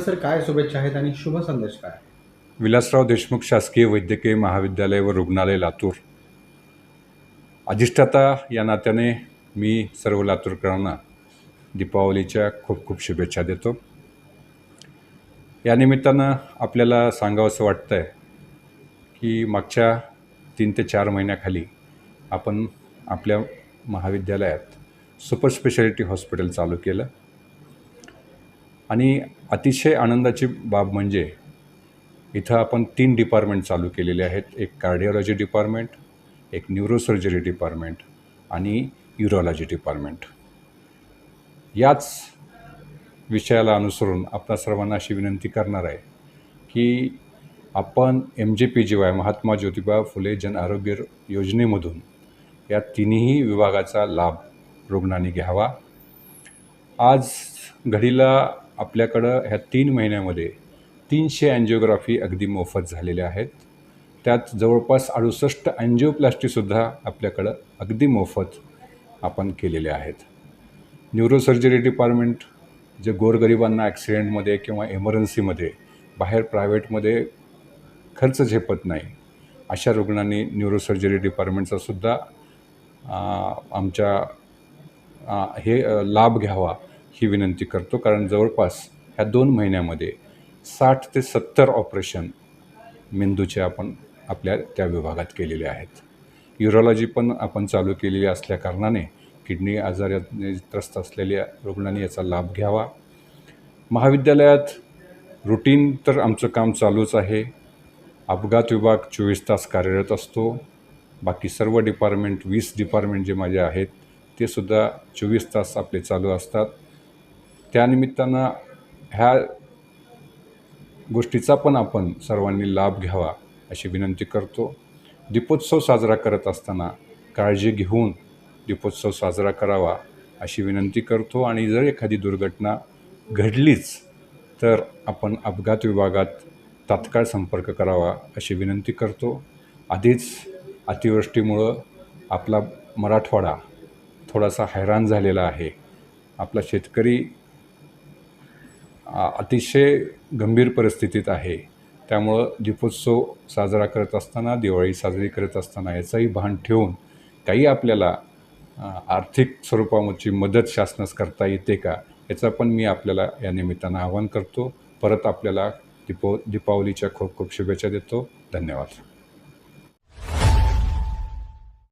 Sir काय शुभेच्छा आहेत आणि शुभ संदेश काय विलासराव देशमुख शासकीय वैद्यकीय महाविद्यालय व रुग्णालय लातूर. अधिष्ठाता या नात्याने मी सर्व लातूरकरांना दीपावलीच्या खूप खूप शुभेच्छा देतो. या निमित्तानं आपल्याला सांगावंसं वाटतं आहे की मागच्या तीन ते चार महिन्याखाली आपण आपल्या महाविद्यालयात सुपर स्पेशालिटी हॉस्पिटल चालू केलं. आणि अतिशय आनंदाची बाब म्हणजे इथं आपण तीन डिपार्टमेंट चालू केलेले आहेत. एक कार्डिओलॉजी डिपार्टमेंट एक न्यूरोसर्जरी डिपार्टमेंट आणि युरोलॉजी डिपार्टमेंट याच विषयाला अनुसरून आपणा सर्वांना अशी विनंती करणार आहे की आपण M J P J Y Mahatma Jyotiba Phule Jan Arogya योजनेमधून या तिन्ही विभागाचा लाभ रुग्णांनी घ्यावा. आज घडीला आपल्याकडं ह्या तीन महिन्यामध्ये तीनशे अँजिओग्राफी अगदी मोफत झालेल्या आहेत. त्यात जवळपास अडुसष्ट अँजिओप्लास्टीसुद्धा आपल्याकडं अगदी मोफत आपण केलेले आहेत. न्यूरोसर्जरी डिपार्टमेंट जे गोरगरिबांना ॲक्सिडेंटमध्ये किंवा एमर्जन्सीमध्ये बाहेर प्रायव्हेटमध्ये खर्च झेपत नाही अशा रुग्णांनी न्यूरोसर्जरी डिपार्टमेंटचा सुद्धा आमच्या हे लाभ घ्यावा ही विनंती करतो. कारण जवळपास ह्या दोन महिन्यामध्ये साठ ते सत्तर ऑपरेशन मेंदूचे आपण आपल्या त्या विभागात केलेले आहेत. युरोलॉजी पण आपण चालू केलेली असल्याकारणाने किडनी आजाराने त्रस्त असलेल्या रुग्णांनी याचा लाभ घ्यावा. महाविद्यालयात रुटीन तर आमचं काम चालूच आहे. अपघात विभाग चोवीस तास कार्यरत असतो. बाकी सर्व डिपार्टमेंट वीस डिपार्टमेंट जे माझे आहेत ते सुद्धा चोवीस तास आपले चालू असतात. त्यानिमित्तानं ह्या गोष्टीचा पण आपण सर्वांनी लाभ घ्यावा अशी विनंती करतो. दीपोत्सव साजरा करत असताना काळजी घेऊन दीपोत्सव साजरा करावा अशी विनंती करतो. आणि जर एखादी दुर्घटना घडलीच तर आपण अपघात विभागात तात्काळ संपर्क करावा अशी विनंती करतो. आधीच अतिवृष्टीमुळं आपला मराठवाडा थोडासा हैराण झालेला आहे. आपला शेतकरी अतिशय गंभीर परिस्थितीत आहे. त्यामुळं दीपोत्सव साजरा करत असताना दिवाळी साजरी करत असताना याचंही भान ठेवून काही आपल्याला आर्थिक स्वरूपाची मदत शासनास करता येते का याचा पण मी आपल्याला या निमित्तानं आवाहन करतो. परत आपल्याला दीपो दीपावलीच्या खूप खूप शुभेच्छा देतो. धन्यवाद.